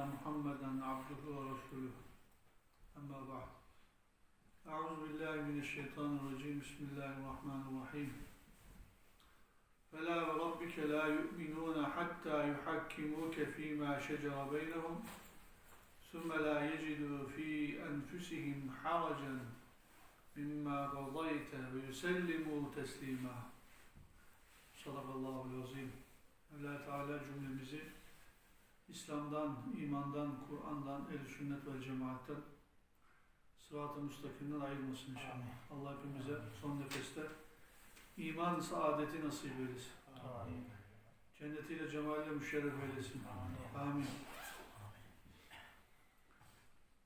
محمدا عبده ورسوله أما بعد أعوذ بالله من الشيطان الرجيم بسم الله الرحمن الرحيم فلا وربك لا يؤمنون حتى يحكموك فيما شجر بينهم ثم لا يجدوا في أنفسهم حرجا مما قضيت ويسلموا تسليما صدق الله العظيم Allah Teala cümlemizi İslam'dan, imandan, Kur'an'dan, el sünnet ve cemaatten sırat-ı müstakimden ayırmasın inşallah. Allah hepimize son nefeste iman saadeti nasip eylesin. Amin. Cennetiyle cemaliyle müşerref eylesin. Amin. Amin.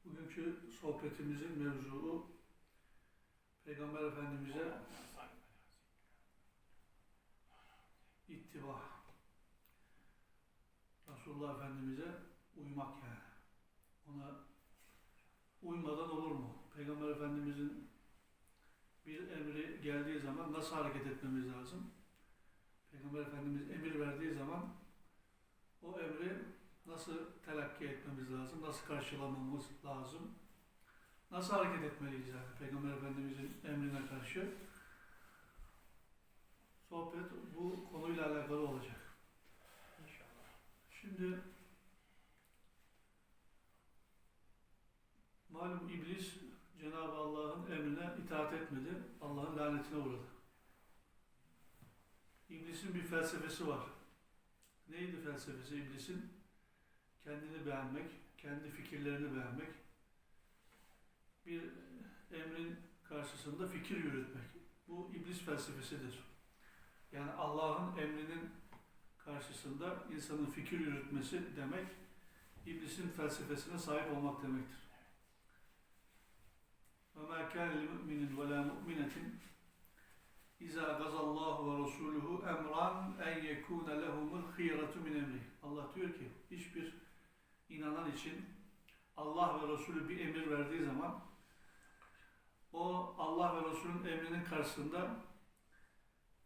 Bugünkü sohbetimizin mevzuu Peygamber Efendimiz'e ittiba. Resulullah Efendimiz'e uymak yani. Ona uymadan olur mu? Peygamber Efendimiz'in bir emri geldiği zaman nasıl hareket etmemiz lazım? Peygamber Efendimiz emir verdiği zaman o emri nasıl telakki etmemiz lazım? Nasıl karşılamamız lazım? Nasıl hareket etmeliyiz yani Peygamber Efendimiz'in emrine karşı? Sohbet bu konuyla alakalı olacak. Şimdi malum iblis Cenab-ı Allah'ın emrine itaat etmedi. Allah'ın lanetine uğradı. İblisin bir felsefesi var. Neydi felsefesi iblisin? Kendini beğenmek, kendi fikirlerini beğenmek. Bir emrin karşısında fikir yürütmek. Bu iblis felsefesidir. Yani Allah'ın emrinin karşısında insanın fikir yürütmesi demek, iblisin felsefesine sahip olmak demektir. وَمَا كَانَ لِمُؤْمِنٍ وَلَا مُؤْمِنَةٍ اِذَا غَزَ اللّٰهُ وَرَسُولُهُ اَمْرًا اَنْ يَكُونَ لَهُمُ الْخِيرَةُ مِنْ اَمْرِهِ Allah diyor ki, hiçbir inanan için Allah ve Resulü bir emir verdiği zaman o Allah ve Resulün emrinin karşısında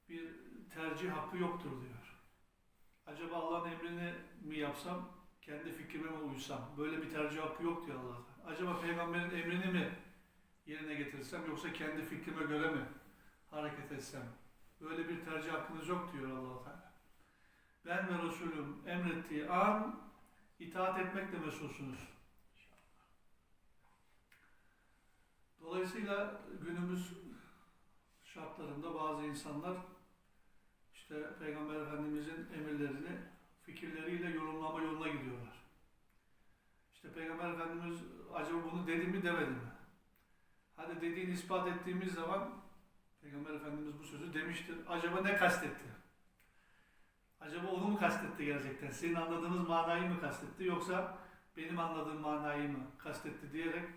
bir tercih hakkı yoktur diyor. Acaba Allah'ın emrini mi yapsam, kendi fikrime mi uysam? Böyle bir tercih hakkı yok diyor Allah. Acaba peygamberin emrini mi yerine getirsem yoksa kendi fikrime göre mi hareket etsem? Böyle bir tercih hakkınız yok diyor allah Teala. Ben ve Resulüm emrettiği an itaat etmekle mesulsunuz. Dolayısıyla günümüz şartlarında bazı insanlar işte Peygamber Efendimizin emirlerini fikirleriyle yorumlama yoluna gidiyorlar. İşte Peygamber Efendimiz acaba bunu dedi mi demedi mi? Hadi dediğini ispat ettiğimiz zaman Peygamber Efendimiz bu sözü demiştir. Acaba ne kastetti? Acaba onu mu kastetti gerçekten? Senin anladığınız manayı mı kastetti yoksa benim anladığım manayı mı kastetti diyerek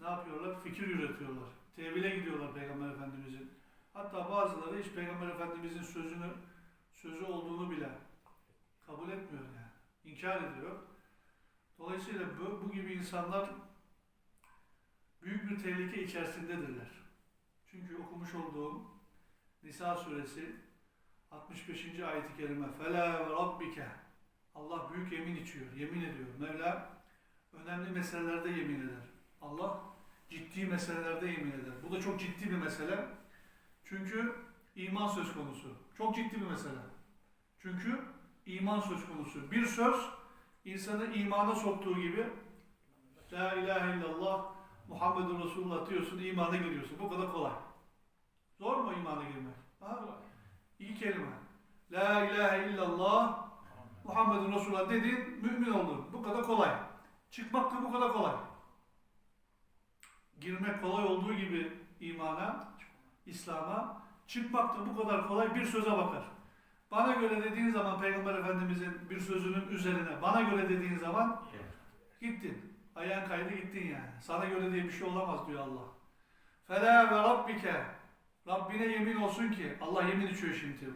ne yapıyorlar? Fikir üretiyorlar. Tevhile gidiyorlar Peygamber Efendimizin. Hatta bazıları hiç Peygamber Efendimizin sözünü sözü olduğunu bile kabul etmiyor yani. İnkar ediyor. Dolayısıyla bu, bu gibi insanlar büyük bir tehlike içerisindedirler. Çünkü okumuş olduğum Nisa suresi 65. ayet-i kerime فَلَا وَرَبِّكَ Allah büyük yemin içiyor, yemin ediyor. Mevla önemli meselelerde yemin eder. Allah ciddi meselelerde yemin eder. Bu da çok ciddi bir mesele. Çünkü iman söz konusu. Çok ciddi bir mesele. Çünkü iman söz konusu. Bir söz insanı imana soktuğu gibi La ilahe illallah Muhammedun Resulullah diyorsun, imana giriyorsun. Bu kadar kolay. Zor mu imana girmek? Ha? İyi kelime. La ilahe illallah Muhammedun Resulullah dedin, mümin oldun. Bu kadar kolay. Çıkmak da bu kadar kolay. Girmek kolay olduğu gibi imana, İslam'a, çıkmak da bu kadar kolay bir söze bakar. Bana göre dediğin zaman Peygamber Efendimizin bir sözünün üzerine, bana göre dediğin zaman gittin. Ayağın kaydı gittin yani. Sana göre diye bir şey olamaz diyor Allah. Fela ve rabbike Rabbine yemin olsun ki Allah yemin içiyor şimdi.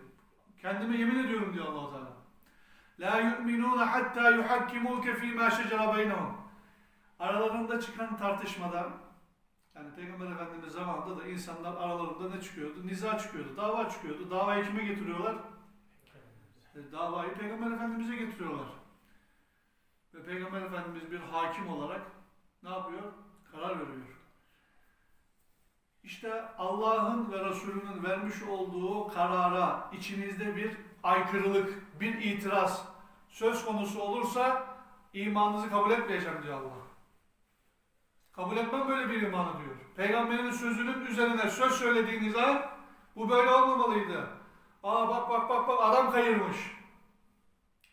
Kendime yemin ediyorum diyor Allah Teala. La yu'minuna hatta yuhakkimuke fi ma şecera beynehum. Aralarında çıkan tartışmada yani Peygamber Efendimiz zamanında da insanlar aralarında ne çıkıyordu? Niza çıkıyordu, dava çıkıyordu. Davayı kime getiriyorlar? E, davayı Peygamber Efendimiz'e getiriyorlar. Ve Peygamber Efendimiz bir hakim olarak ne yapıyor? Karar veriyor. İşte Allah'ın ve Resulünün vermiş olduğu karara içinizde bir aykırılık, bir itiraz söz konusu olursa imanınızı kabul etmeyeceğim diyor Allah. Kabul etmem böyle bir imanı diyor. Peygamberin sözünün üzerine söz söylediğiniz an bu böyle olmamalıydı. Aa bak bak bak bak adam kayırmış.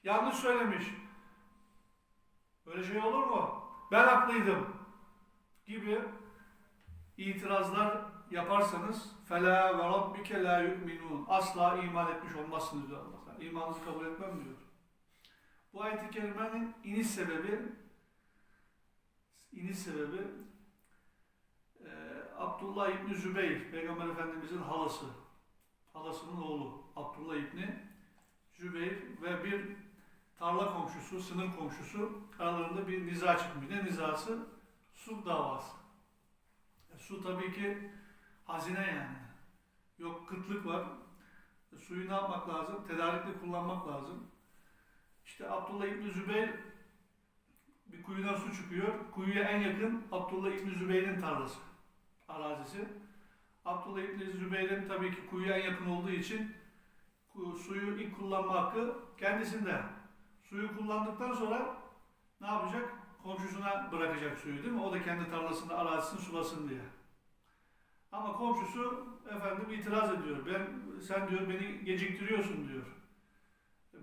Yanlış söylemiş. Böyle şey olur mu? Ben haklıydım. Gibi itirazlar yaparsanız fela ve rabbike la yu'minun. Asla iman etmiş olmazsınız diyor Allah. İmanınızı kabul etmem diyor. Bu ayet-i kerimenin iniş sebebi iniş sebebi e, Abdullah İbni Zübeyir, Peygamber Efendimizin halası. Halasının oğlu Abdullah İbni Zübeyir ve bir tarla komşusu, sınır komşusu aralarında bir niza çıkmış. Ne nizası? Su davası. E, su tabii ki hazine yani. Yok kıtlık var. E, suyu ne yapmak lazım? Tedarikli kullanmak lazım. İşte Abdullah İbni Zübeyir bir kuyudan su çıkıyor. Kuyuya en yakın Abdullah İbni Zübeyir'in tarlası, arazisi. Abdullah İbni Zübeyir'in tabii ki kuyuya en yakın olduğu için suyu ilk kullanma hakkı kendisinde. Suyu kullandıktan sonra ne yapacak? Komşusuna bırakacak suyu değil mi? O da kendi tarlasında arazisini sulasın diye. Ama komşusu efendim itiraz ediyor. Ben sen diyor beni geciktiriyorsun diyor.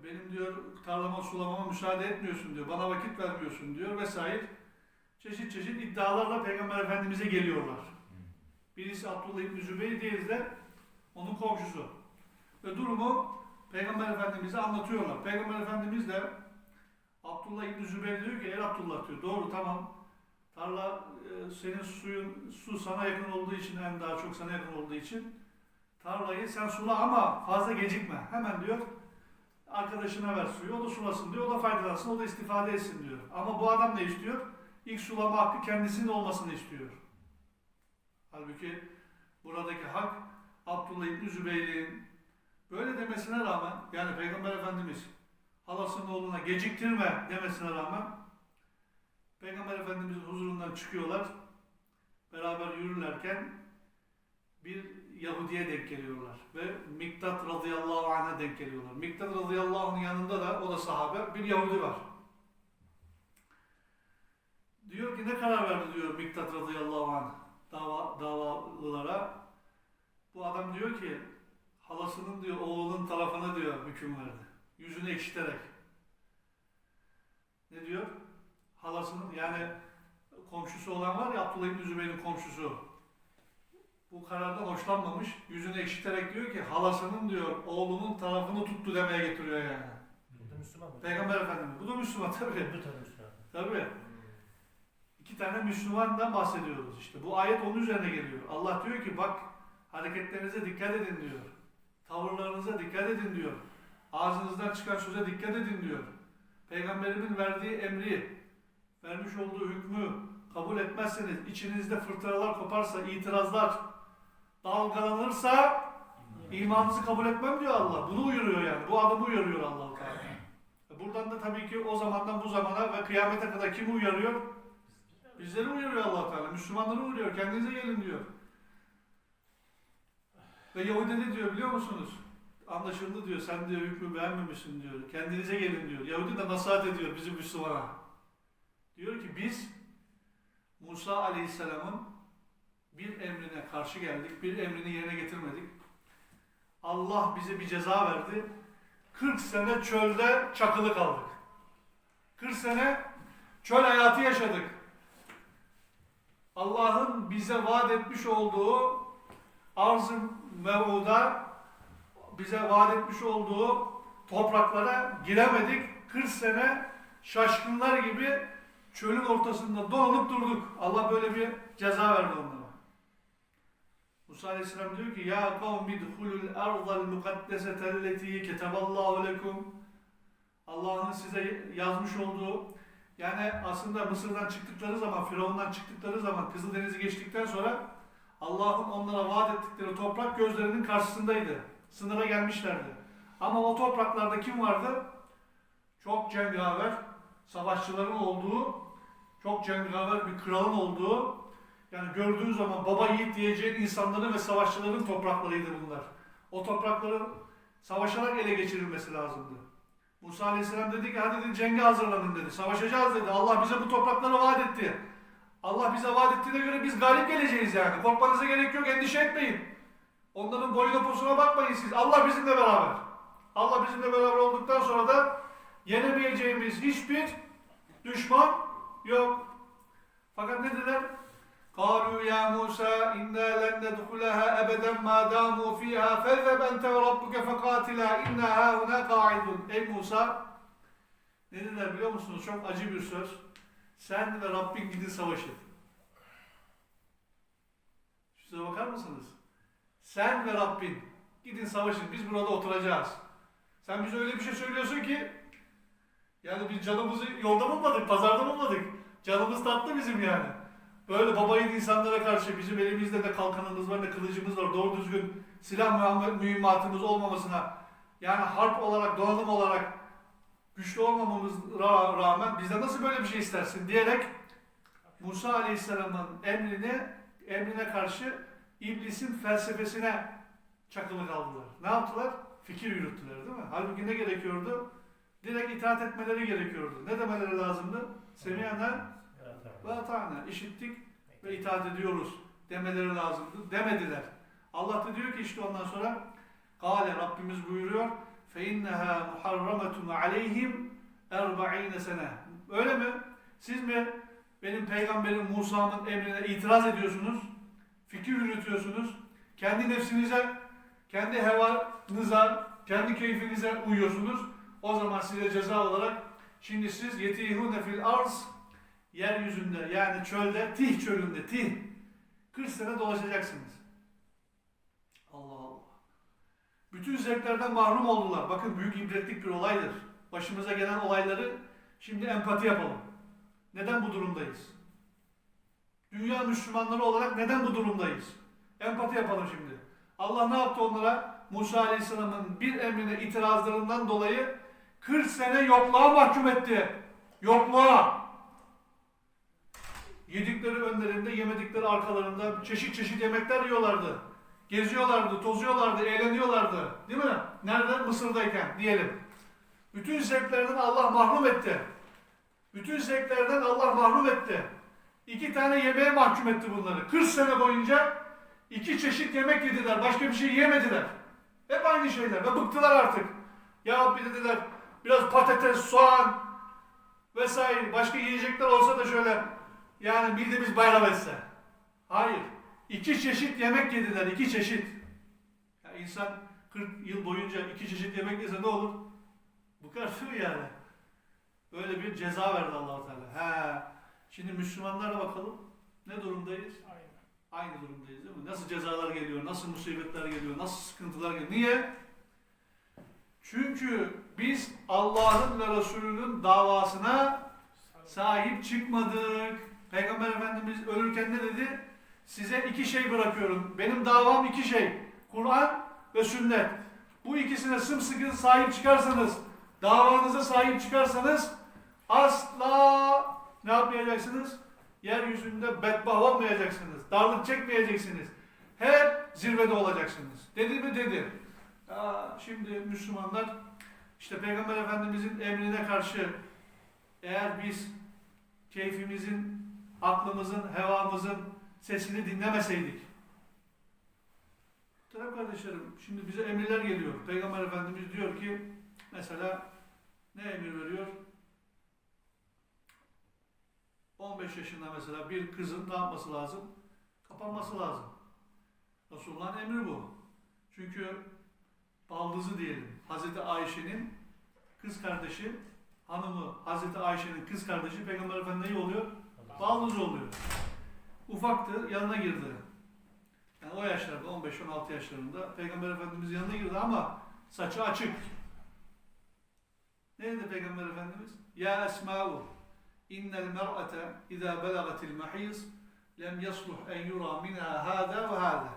Benim diyor tarlama sulamama müsaade etmiyorsun diyor. Bana vakit vermiyorsun diyor vesaire. Çeşit çeşit iddialarla Peygamber Efendimiz'e geliyorlar. Birisi Abdullah İbni Zübeyir, diğeri de onun komşusu. Ve durumu Peygamber Efendimiz'e anlatıyorlar. Peygamber Efendimiz de Abdullah İbni Zübeyir diyor ki, ey Abdullah diyor, doğru tamam. Tarla e, senin suyun, su sana yakın olduğu için, en daha çok sana yakın olduğu için tarlayı sen sula ama fazla gecikme. Hemen diyor, arkadaşına ver suyu, o da sulasın diyor, o da faydalansın, o da istifade etsin diyor. Ama bu adam ne istiyor? İlk sulama hakkı kendisinin olmasını istiyor. Halbuki buradaki hak Abdullah İbni Zübeyir'in böyle demesine rağmen yani Peygamber Efendimiz halasının oğluna geciktirme demesine rağmen Peygamber Efendimizin huzurundan çıkıyorlar. Beraber yürürlerken bir Yahudi'ye denk geliyorlar ve Miktat radıyallahu anh'a denk geliyorlar. Miktat radıyallahu anh'ın yanında da o da sahabe bir Yahudi var. Diyor ki ne karar verdi diyor Miktat radıyallahu anh dava, davalılara. Bu adam diyor ki halasının diyor oğlunun tarafına diyor hüküm verdi. Yüzünü ekşiterek. Ne diyor? Halasının yani komşusu olan var ya Abdullah İbni Zübeyir'in komşusu. Bu karardan hoşlanmamış. Yüzünü ekşiterek diyor ki halasının diyor oğlunun tarafını tuttu demeye getiriyor yani. Bu da Müslüman mı? Peygamber Efendimiz. Bu da Müslüman tabii. Bu da Müslüman. Tabii. İki tane Müslümandan bahsediyoruz işte. Bu ayet onun üzerine geliyor. Allah diyor ki bak hareketlerinize dikkat edin diyor. Tavırlarınıza dikkat edin diyor. Ağzınızdan çıkan söze dikkat edin diyor. Peygamberimin verdiği emri, vermiş olduğu hükmü kabul etmezseniz, içinizde fırtınalar koparsa, itirazlar dalgalanırsa imanınızı kabul etmem diyor Allah. Bunu uyarıyor yani. Bu adamı uyarıyor Allah-u Teala. Buradan da tabii ki o zamandan bu zamana ve kıyamete kadar kimi uyarıyor? Bizleri uyarıyor allah Teala. Müslümanları uyarıyor. Kendinize gelin diyor. Ve Yahudi ne diyor biliyor musunuz? Anlaşıldı diyor. Sen diyor hükmü beğenmemişsin diyor. Kendinize gelin diyor. Yahudi de nasihat ediyor bizim Müslümana. Diyor ki biz Musa Aleyhisselam'ın bir emrine karşı geldik. Bir emrini yerine getirmedik. Allah bize bir ceza verdi. 40 sene çölde çakılı kaldık. 40 sene çöl hayatı yaşadık. Allah'ın bize vaat etmiş olduğu arz-ı mevuda bize vaat etmiş olduğu topraklara giremedik. 40 sene şaşkınlar gibi çölün ortasında dolanıp durduk. Allah böyle bir ceza verdi onlara. Musa Aleyhisselam diyor ki Ya kavmi dhulul ardal mukaddesetelleti keteballahu lekum Allah'ın size yazmış olduğu yani aslında Mısır'dan çıktıkları zaman, Firavun'dan çıktıkları zaman, Kızıldeniz'i geçtikten sonra Allah'ın onlara vaat ettikleri toprak gözlerinin karşısındaydı. Sınıra gelmişlerdi. Ama o topraklarda kim vardı? Çok cengaver, savaşçıların olduğu, çok cengaver bir kralın olduğu, yani gördüğün zaman baba yiğit diyeceğin insanların ve savaşçıların topraklarıydı bunlar. O toprakların savaşarak ele geçirilmesi lazımdı. Musa Aleyhisselam dedi ki hadi dedi, cenge hazırlanın dedi. Savaşacağız dedi. Allah bize bu toprakları vaat etti. Allah bize vaat ettiğine göre biz galip geleceğiz yani. Korkmanıza gerek yok, endişe etmeyin. Onların boyuna posuna bakmayın siz. Allah bizimle beraber. Allah bizimle beraber olduktan sonra da yenemeyeceğimiz hiçbir düşman yok. Fakat ne dediler? قالوا يا موسى إنا لن ندخلها أبدا ما داموا فيها فاذهب أنت وربك فقاتلا إنا هاهنا قاعدون Ey Musa ne dediler biliyor musunuz? Çok acı bir söz. Sen ve Rabbin gidin savaşın. Şuna bakar mısınız? Sen ve Rabbin gidin savaşın. Biz burada oturacağız. Sen bize öyle bir şey söylüyorsun ki yani biz canımızı yolda bulmadık, pazarda bulmadık. Canımız tatlı bizim yani. Böyle babayın insanlara karşı bizim elimizde ne kalkanımız var ne kılıcımız var. Doğru düzgün silah mühim- mühimmatımız olmamasına yani harp olarak, donanım olarak güçlü olmamamıza rağmen bizden nasıl böyle bir şey istersin diyerek Musa Aleyhisselam'ın emrine emrine karşı iblisin felsefesine çakılı kaldılar. Ne yaptılar? Fikir yürüttüler değil mi? Halbuki ne gerekiyordu? Direkt itaat etmeleri gerekiyordu. Ne demeleri lazımdı? Semiyenler ve ata'na. işittik ve itaat ediyoruz demeleri lazımdı. Demediler. Allah da diyor ki işte ondan sonra Kale Rabbimiz buyuruyor فَاِنَّهَا مُحَرَّمَةٌ عَلَيْهِمْ اَرْبَعِينَ sene. Öyle mi? Siz mi benim peygamberim Musa'nın emrine itiraz ediyorsunuz? Fikir yürütüyorsunuz? Kendi nefsinize, kendi hevanıza, kendi keyfinize uyuyorsunuz. O zaman size ceza olarak şimdi siz yetihune fil arz yeryüzünde yani çölde, Tih çölünde, Tih 40 sene dolaşacaksınız. Allah Allah. Bütün zevklerden mahrum oldular. Bakın büyük ibretlik bir olaydır. Başımıza gelen olayları şimdi empati yapalım. Neden bu durumdayız? Dünya Müslümanları olarak neden bu durumdayız? Empati yapalım şimdi. Allah ne yaptı onlara? Musa Aleyhisselam'ın bir emrine itirazlarından dolayı 40 sene yokluğa mahkum etti. Yokluğa. Yedikleri önlerinde, yemedikleri arkalarında çeşit çeşit yemekler yiyorlardı. Geziyorlardı, tozuyorlardı, eğleniyorlardı. Değil mi? Nerede? Mısır'dayken diyelim. Bütün zevklerden Allah mahrum etti. Bütün zevklerden Allah mahrum etti. İki tane yemeğe mahkum etti bunları. 40 sene boyunca iki çeşit yemek yediler. Başka bir şey yemediler. Hep aynı şeyler ve bıktılar artık. Ya bir dediler biraz patates, soğan vesaire başka yiyecekler olsa da şöyle yani midemiz bayram etse. Hayır. İki çeşit yemek yediler. iki çeşit. Ya insan 40 yıl boyunca iki çeşit yemek yese ne olur? Bu kadar yani. Böyle bir ceza verdi allah Teala. He. Şimdi Müslümanlara bakalım. Ne durumdayız? Aynı durumdayız değil mi? Nasıl cezalar geliyor, nasıl musibetler geliyor, nasıl sıkıntılar geliyor. Niye? Çünkü biz Allah'ın ve Resulünün davasına sahip çıkmadık. Peygamber Efendimiz ölürken ne dedi? Size iki şey bırakıyorum. Benim davam iki şey. Kur'an ve sünnet. Bu ikisine sımsıkı sahip çıkarsanız, davanıza sahip çıkarsanız asla ne yapmayacaksınız? Yeryüzünde bedbaht olmayacaksınız. Darlık çekmeyeceksiniz. Hep zirvede olacaksınız. Dedi mi dedi. Ya şimdi Müslümanlar işte Peygamber Efendimizin emrine karşı eğer biz keyfimizin, aklımızın, hevamızın sesini dinlemeseydik. Tabii kardeşlerim, şimdi bize emirler geliyor. Peygamber Efendimiz diyor ki, mesela ne emir veriyor? 15 yaşında mesela bir kızın ne yapması lazım? Kapanması lazım. Resulullah'ın emri bu. Çünkü baldızı diyelim. Hazreti Ayşe'nin kız kardeşi, hanımı Hazreti Ayşe'nin kız kardeşi Peygamber Efendimiz ne oluyor? Baldız oluyor. Ufaktı, yanına girdi. Yani o yaşlarda, 15-16 yaşlarında Peygamber Efendimiz yanına girdi ama saçı açık. Ne dedi Peygamber Efendimiz? Ya Esma'u, innel mer'ate izâ belagatil mahîz lem yasluh en yura minha hâdâ ve hâdâ.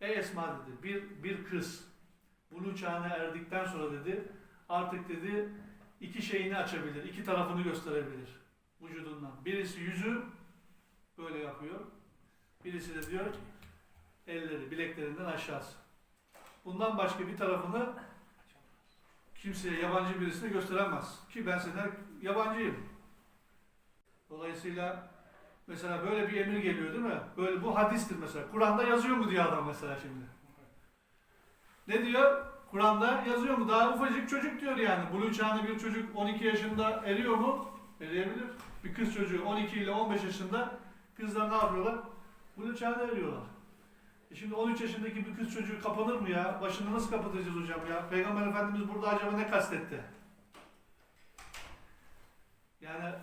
Ey Esma dedi, bir, bir kız bulu çağına erdikten sonra dedi, artık dedi, iki şeyini açabilir, iki tarafını gösterebilir vücudundan. Birisi yüzü böyle yapıyor. Birisi de diyor elleri, bileklerinden aşağısı. Bundan başka bir tarafını kimseye yabancı birisine gösteremez. Ki ben senden yabancıyım. Dolayısıyla mesela böyle bir emir geliyor değil mi? Böyle bu hadistir mesela. Kur'an'da yazıyor mu diyor adam mesela şimdi. Ne diyor? Kur'an'da yazıyor mu? Daha ufacık çocuk diyor yani. Buluğ çağında bir çocuk 12 yaşında eriyor mu? Eriyebilir. Bir kız çocuğu 12 ile 15 yaşında kızlar ne yapıyorlar? Buluğ çağında eriyorlar. E şimdi 13 yaşındaki bir kız çocuğu kapanır mı ya? Başını nasıl kapatacağız hocam ya? Peygamber Efendimiz burada acaba ne kastetti? Yani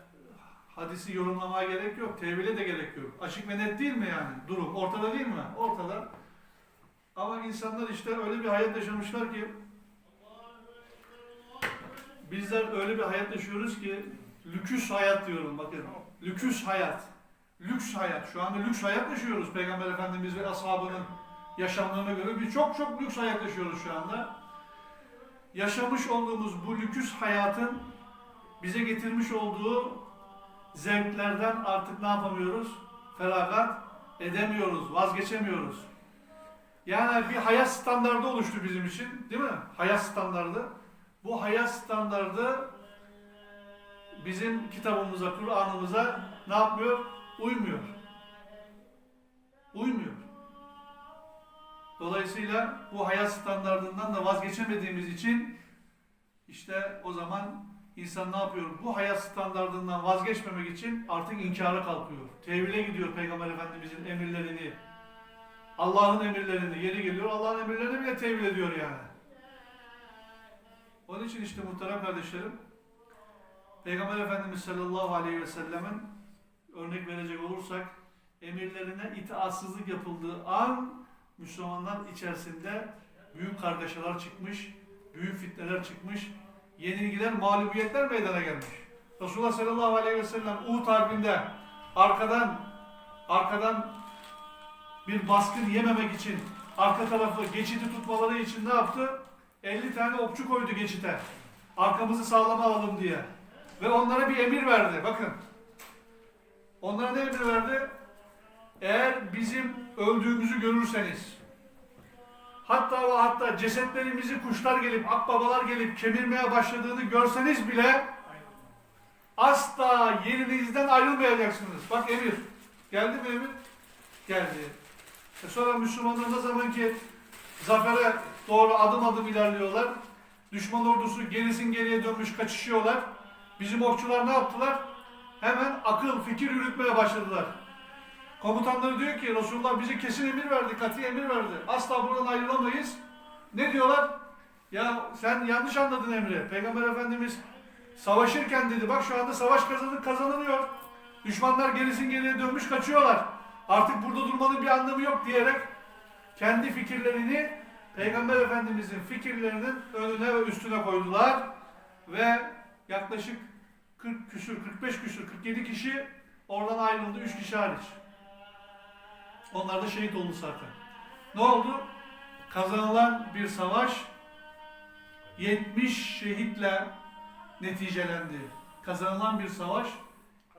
hadisi yorumlamaya gerek yok. Tevhile de gerek yok. Açık ve net değil mi yani? Durum ortada değil mi? Ortada. Ama insanlar işte öyle bir hayat yaşamışlar ki bizler öyle bir hayat yaşıyoruz ki lüküs hayat diyorum bakın. Lüküs hayat. Lüks hayat. Şu anda lüks hayat yaşıyoruz Peygamber Efendimiz ve ashabının yaşamlarına göre. Biz çok çok lüks hayat yaşıyoruz şu anda. Yaşamış olduğumuz bu lüküs hayatın bize getirmiş olduğu zevklerden artık ne yapamıyoruz? Feragat edemiyoruz, vazgeçemiyoruz. Yani bir hayat standardı oluştu bizim için, değil mi? Hayat standardı. Bu hayat standardı bizim kitabımıza, Kur'an'ımıza ne yapmıyor? Uymuyor. Uymuyor. Dolayısıyla bu hayat standardından da vazgeçemediğimiz için işte o zaman insan ne yapıyor? Bu hayat standardından vazgeçmemek için artık inkara kalkıyor. Tevhile gidiyor Peygamber Efendimizin emirlerini, Allah'ın emirlerini, yeri geliyor Allah'ın emirlerini bile tevhil ediyor yani. Onun için işte muhterem kardeşlerim, Peygamber Efendimiz sallallahu aleyhi ve sellemin örnek verecek olursak, emirlerine itaatsızlık yapıldığı an Müslümanlar içerisinde büyük kargaşalar çıkmış, büyük fitneler çıkmış, yenilgiler, mağlubiyetler meydana gelmiş. Resulullah sallallahu aleyhi ve sellem Uhud Harbi'nde arkadan arkadan bir baskın yememek için arka tarafı geçidi tutmaları için ne yaptı? 50 tane okçu koydu geçite. Arkamızı sağlama alalım diye. Ve onlara bir emir verdi. Bakın. Onlara ne emir verdi? Eğer bizim öldüğümüzü görürseniz hatta ve hatta cesetlerimizi kuşlar gelip, akbabalar gelip kemirmeye başladığını görseniz bile asla yerinizden ayrılmayacaksınız. Bak emir. Geldi mi emir? Geldi. E sonra Müslümanlar ne zaman ki zafere doğru adım adım ilerliyorlar. Düşman ordusu gerisin geriye dönmüş kaçışıyorlar. Bizim okçular ne yaptılar? Hemen akıl, fikir yürütmeye başladılar. Komutanları diyor ki Resulullah bize kesin emir verdi, katı emir verdi. Asla buradan ayrılamayız. Ne diyorlar? Ya sen yanlış anladın emri. Peygamber Efendimiz savaşırken dedi bak şu anda savaş kazanır, kazanılıyor. Düşmanlar gerisin geriye dönmüş kaçıyorlar. Artık burada durmanın bir anlamı yok diyerek kendi fikirlerini Peygamber Efendimizin fikirlerinin önüne ve üstüne koydular ve yaklaşık 40 küsür, 45 küsür, 47 kişi oradan ayrıldı, 3 kişi hariç. Onlar da şehit oldu zaten. Ne oldu? Kazanılan bir savaş 70 şehitle neticelendi. Kazanılan bir savaş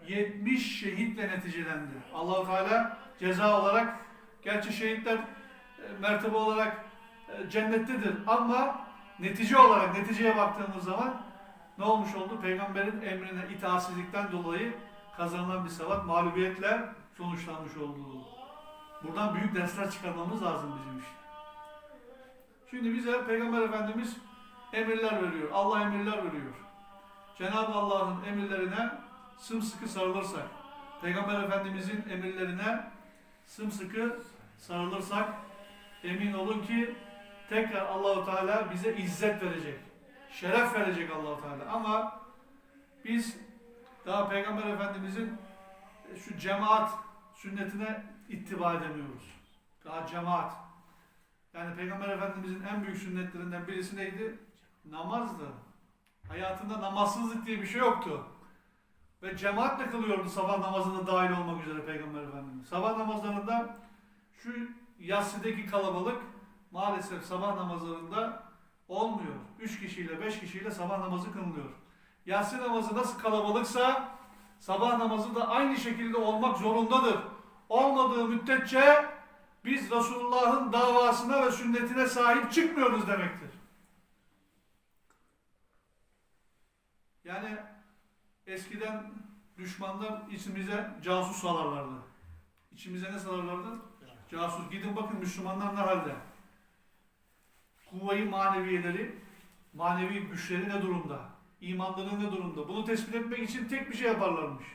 70 şehitle neticelendi. Allahu Teala ceza olarak gerçi şehitler e, mertebe olarak e, cennettedir ama netice olarak neticeye baktığımız zaman ne olmuş oldu? Peygamberin emrine itaatsizlikten dolayı kazanılan bir savaş mağlubiyetle sonuçlanmış oldu. Buradan büyük dersler çıkarmamız lazım bizim işte. Şimdi bize Peygamber Efendimiz emirler veriyor. Allah emirler veriyor. Cenab-ı Allah'ın emirlerine sımsıkı sarılırsak, Peygamber Efendimizin emirlerine sımsıkı sarılırsak emin olun ki tekrar Allahu Teala bize izzet verecek. Şeref verecek Allahu Teala. Ama biz daha Peygamber Efendimizin şu cemaat sünnetine ittiba edemiyoruz. Daha cemaat. Yani Peygamber Efendimizin en büyük sünnetlerinden birisi neydi? Namazdı. Hayatında namazsızlık diye bir şey yoktu. Ve cemaatle kılıyordu sabah namazında dahil olmak üzere Peygamber Efendimiz. Sabah namazlarında şu yassıdaki kalabalık maalesef sabah namazlarında olmuyor. Üç kişiyle, beş kişiyle sabah namazı kılınıyor. Yatsı namazı nasıl kalabalıksa sabah namazı da aynı şekilde olmak zorundadır. Olmadığı müddetçe biz Resulullah'ın davasına ve sünnetine sahip çıkmıyoruz demektir. Yani eskiden düşmanlar içimize casus salarlardı. İçimize ne salarlardı? Casus. Gidin bakın Müslümanlar ne halde? Kuvayı maneviyeleri, manevi güçleri ne durumda? İmanları ne durumda? Bunu tespit etmek için tek bir şey yaparlarmış.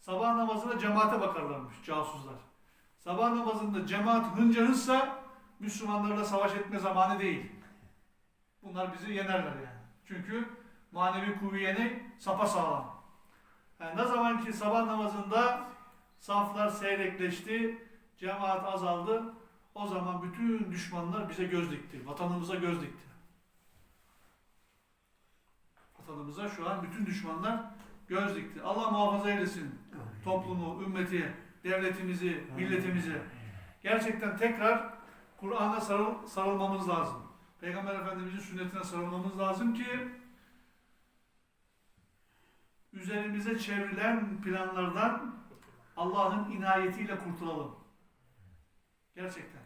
Sabah namazına cemaate bakarlarmış casuslar. Sabah namazında cemaat hınca hınçsa Müslümanlarla savaş etme zamanı değil. Bunlar bizi yenerler yani. Çünkü manevi kuvviyeni sapa sağlam. Yani ne zaman ki sabah namazında saflar seyrekleşti, cemaat azaldı, o zaman bütün düşmanlar bize göz dikti, vatanımıza göz dikti. Vatanımıza şu an bütün düşmanlar göz dikti. Allah muhafaza eylesin toplumu, ümmeti, devletimizi, milletimizi. Gerçekten tekrar Kur'an'a sarıl, sarılmamız lazım. Peygamber Efendimizin sünnetine sarılmamız lazım ki üzerimize çevrilen planlardan Allah'ın inayetiyle kurtulalım. Gerçekten.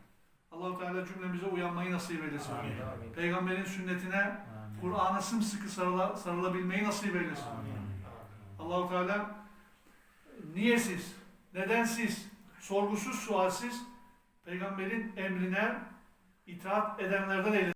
Allahu Teala cümlemize uyanmayı nasip eylesin. Amin. Peygamberin sünnetine, Kur'an'a sımsıkı sarıla, sarılabilmeyi nasip eylesin. Allahu Teala niye siz, neden siz, sorgusuz sualsiz peygamberin emrine itaat edenlerden eylesin.